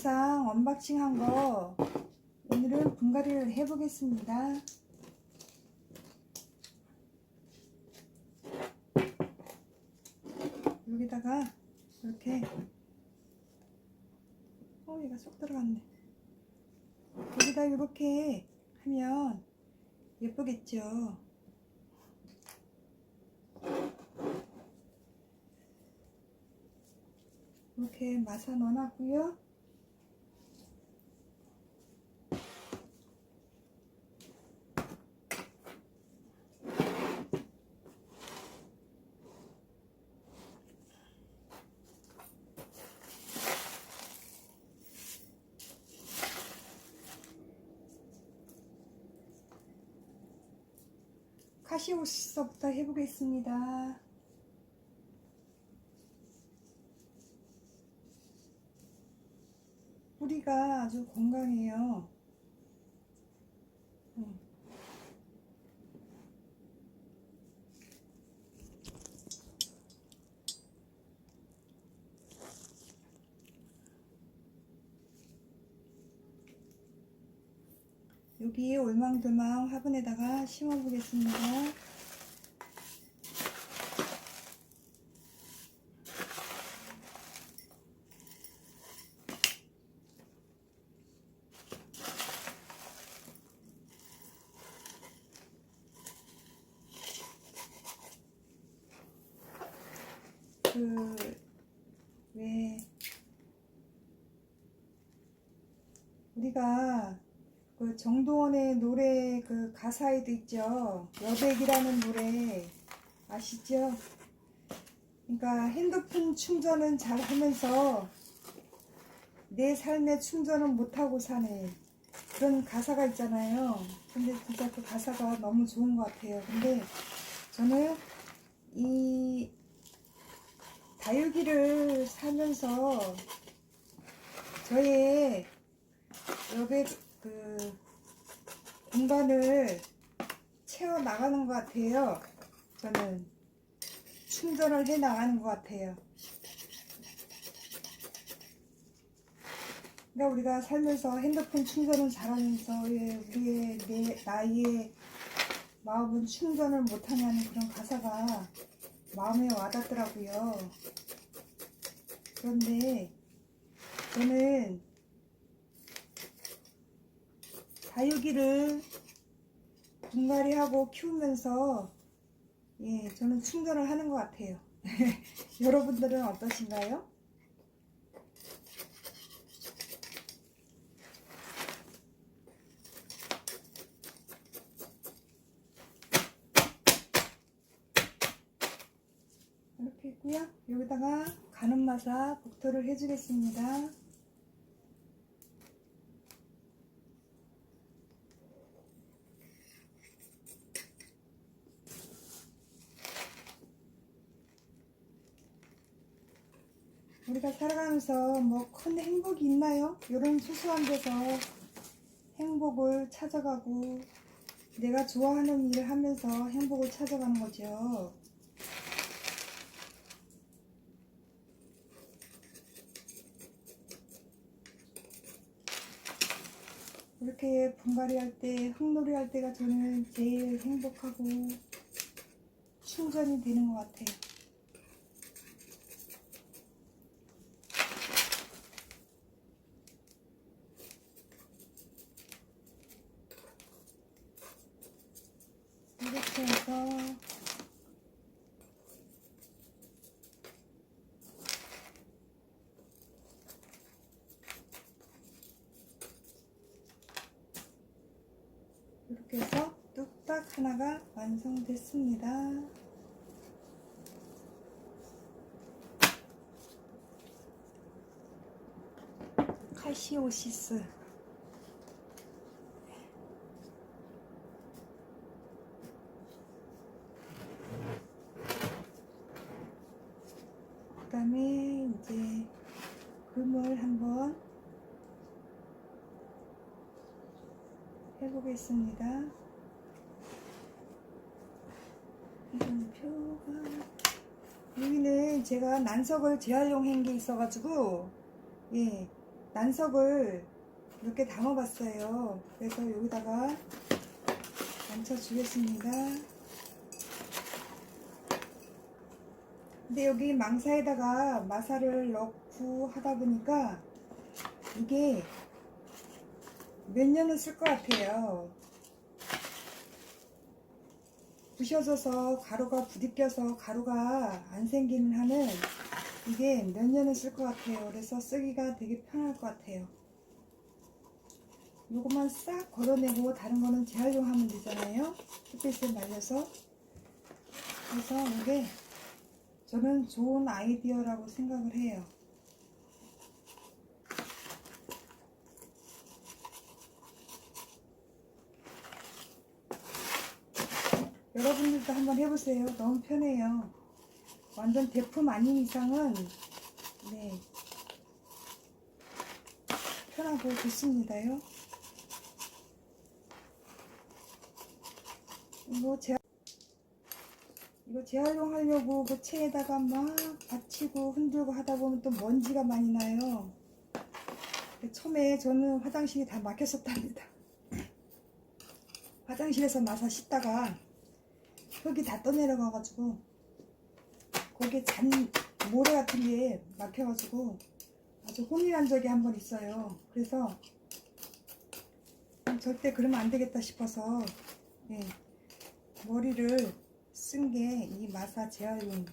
영상 언박싱 한 거 오늘은 분갈이를 해보겠습니다. 여기다가 이렇게 어 얘가 쏙 들어갔네. 여기다 이렇게 하면 예쁘겠죠. 이렇게 마사 넣어놨고요. 카시오스부터 해보겠습니다. 뿌리가 아주 건강해요. 여기 올망졸망 화분에다가 심어 보겠습니다. 그, 왜, 우리가 그 정동원의 노래 그 가사에도 있죠. 여백이라는 노래 아시죠? 그러니까 핸드폰 충전은 잘 하면서 내 삶의 충전은 못하고 사네. 그런 가사가 있잖아요. 근데 진짜 그 가사가 너무 좋은 것 같아요. 근데 저는 이 다육이를 살면서 저의 여백 그 공간을 채워 나가는 것 같아요. 저는 충전을 해 나가는 것 같아요. 그러니까 우리가 살면서 핸드폰 충전을 잘하면서 왜 우리의 내 나이에 마음은 충전을 못하냐는 그런 가사가 마음에 와닿더라고요. 그런데 저는 다육이를 분갈이 하고 키우면서 예, 저는 충전을 하는 것 같아요. 여러분들은 어떠신가요? 이렇게 있고요. 여기다가 가는 마사 복토를 해주겠습니다. 우리가 살아가면서 뭐 큰 행복이 있나요? 이런 소소한 데서 행복을 찾아가고 내가 좋아하는 일을 하면서 행복을 찾아가는 거죠. 이렇게 분갈이 할 때, 흙놀이 할 때가 저는 제일 행복하고 충전이 되는 것 같아요. 이렇게 해서 이렇게 해서 뚝딱 하나가 완성됐습니다. 칼시오시스 그 다음에 이제 금을 한번 해보겠습니다. 표가 여기는 제가 난석을 재활용 한 게 있어가지고 예 난석을 이렇게 담아봤어요. 그래서 여기다가 얹혀주겠습니다. 근데 여기 망사에다가 마사를 넣고 하다 보니까 이게 몇 년은 쓸 것 같아요. 부셔져서 가루가 부딪혀서 가루가 안 생기는 한은 이게 몇 년은 쓸 것 같아요. 그래서 쓰기가 되게 편할 것 같아요. 요것만 싹 걸어내고 다른 거는 재활용하면 되잖아요. 햇빛에 말려서. 그래서 이게 저는 좋은 아이디어라고 생각을 해요. 여러분들도 한번 해보세요. 너무 편해요. 완전 대품 아닌 이상은 네 편하고 좋습니다요. 이거 재 이거 재활용하려고 그 체에다가 막 받치고 흔들고 하다 보면 또 먼지가 많이 나요. 처음에 저는 화장실이 다 막혔었답니다. 화장실에서 나서 씻다가 흙이 다 떠내려가가지고 거기에 잔 모래 같은 게 막혀가지고 아주 혼이 난 적이 한 번 있어요. 그래서 절대 그러면 안 되겠다 싶어서 예, 머리를 쓴 게 이 마사 재활용이에요.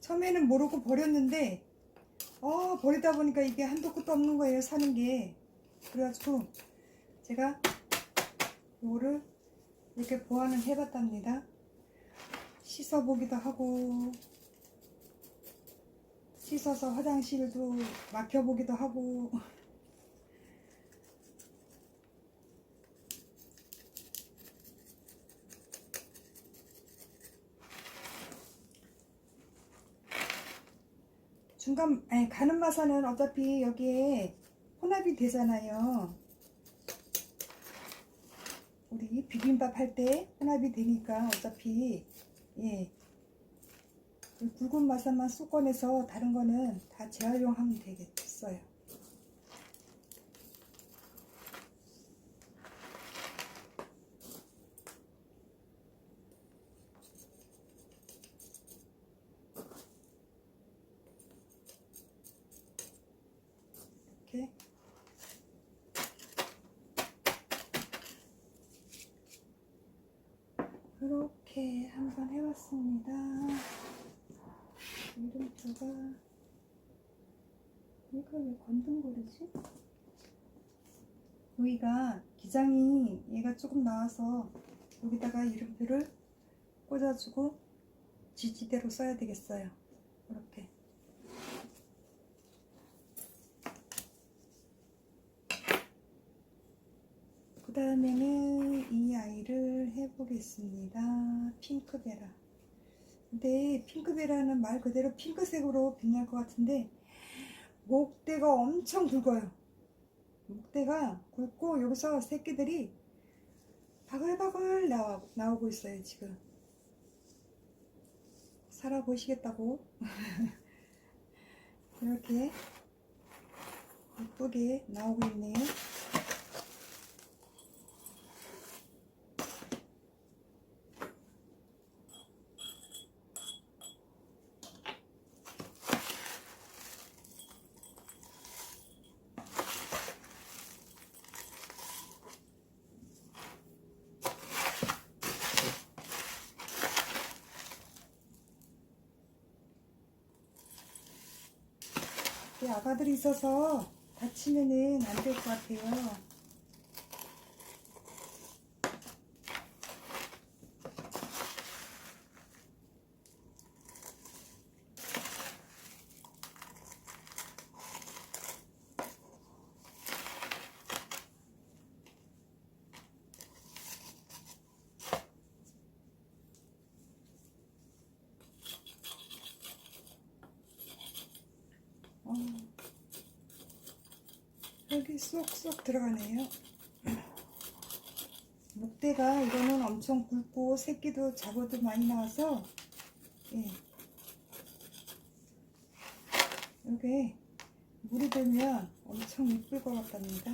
처음에는 모르고 버렸는데 어 버리다 보니까 이게 한도 끝도 없는 거예요 사는 게 그래가지고 제가 이거를 이렇게 보완을 해봤답니다. 씻어보기도 하고 씻어서 화장실도 막혀보기도 하고. 중간 아니 가는 마사는 어차피 여기에 혼합이 되잖아요. 우리 비빔밥 할 때 혼합이 되니까 어차피 예. 그 굵은 마사만 쏙 꺼내서 다른 거는 다 재활용하면 되겠어요. 이렇게 이렇게 한번 해봤습니다. 이름표가 얘가 왜 건등거리지? 여기가 기장이 얘가 조금 나와서 여기다가 이름표를 꽂아주고 지지대로 써야 되겠어요. 이렇게. 다음에는 이 아이를 해보겠습니다. 핑크베라. 근데 핑크베라는 말 그대로 핑크색으로 빛날 것 같은데 목대가 엄청 굵어요. 목대가 굵고 여기서 새끼들이 바글바글 나와, 나오고 있어요 지금. 살아보시겠다고 이렇게 예쁘게 나오고 있네요. 아가들이 있어서 다치면은 안 될 것 같아요. 여기 쏙쏙 들어가네요. 목대가 이거는 엄청 굵고 새끼도 작어도 많이 나와서 예. 이게 물이 들면 엄청 이쁠 것 같답니다.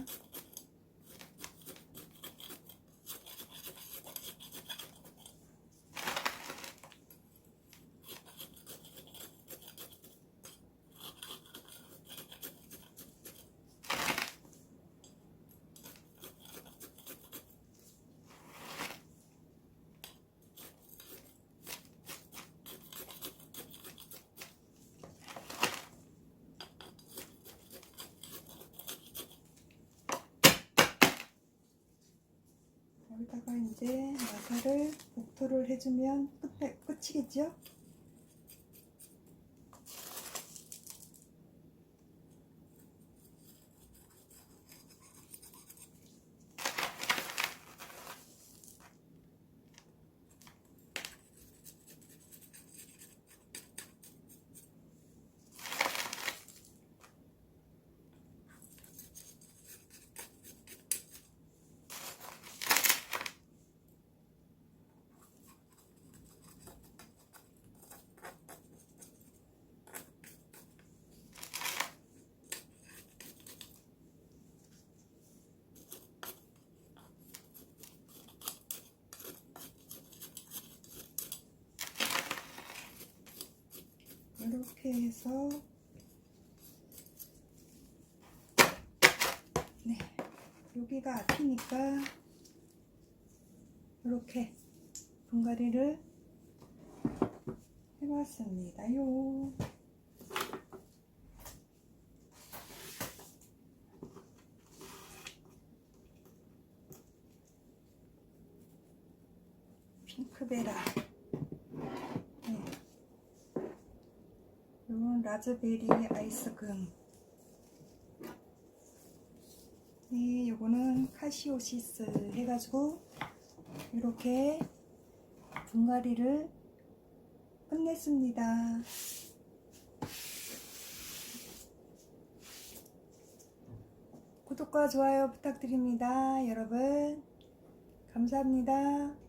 여기다가 이제 마사를 복토를 해주면 끝, 끝이겠죠? 이렇게 해서 네 여기가 앞이니까 이렇게 분갈이를 해봤습니다요. 핑크베라. 네. 이건 라즈베리 아이스크림. 네, 요거는 카시오시스 해가지고 이렇게 분갈이를 끝냈습니다. 구독과 좋아요 부탁드립니다. 여러분, 감사합니다.